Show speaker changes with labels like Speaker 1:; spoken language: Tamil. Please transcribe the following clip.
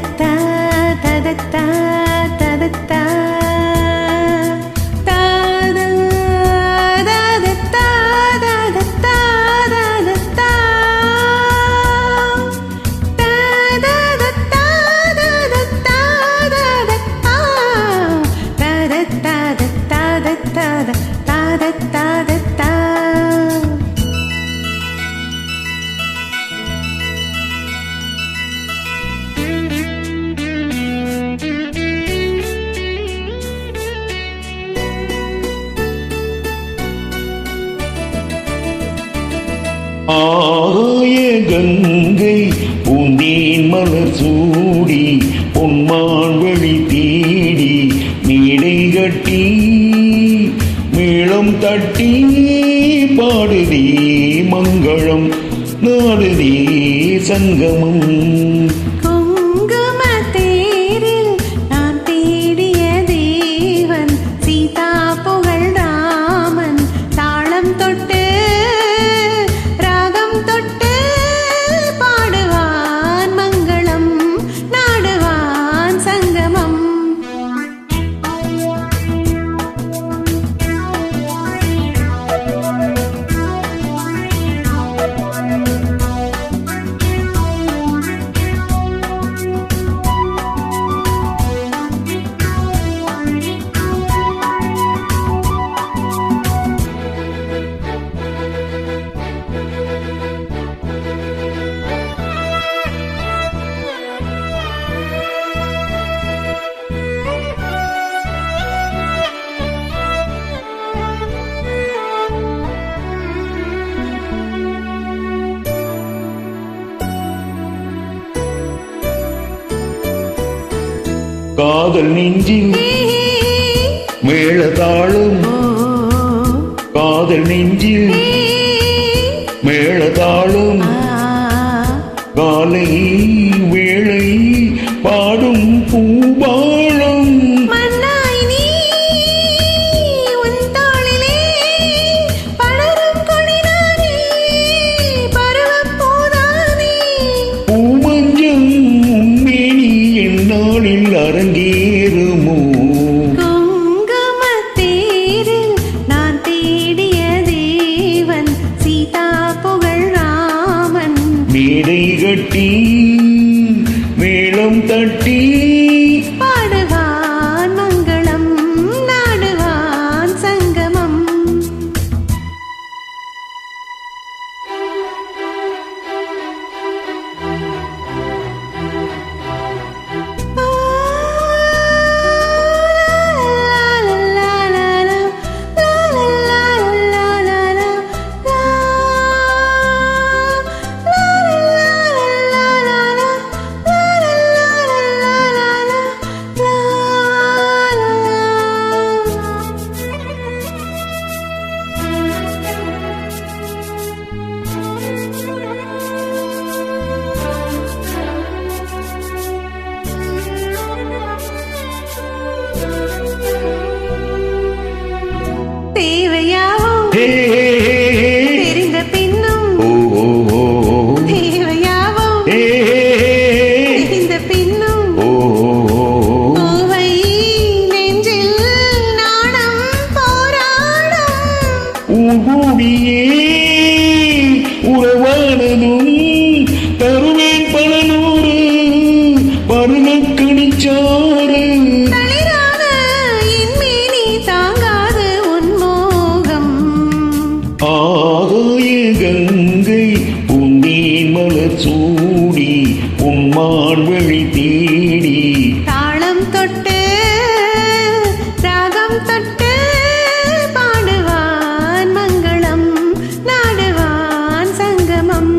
Speaker 1: perfecta. ஆய கங்கை பூந்தேன் மலர் சூடி பொன்மான் வழி தேடி மேடை கட்டி மேளம் தட்டி பாடுதே மங்களம் நாடுதே சங்கமம். காதல் நெஞ்சில் மேளதாளம். காதல் நெஞ்சில் மேளதாளம். காலை வேளை பாடும் பூபாளம்
Speaker 2: thirty. ஆகாய கங்கை உன்னே மலர் சூடி உம்மான் வழி
Speaker 1: தேடி. தாளம் தொட்டு ராகம் தொட்டு பாடுவான் மங்களம் நாடுவான் சங்கமம்.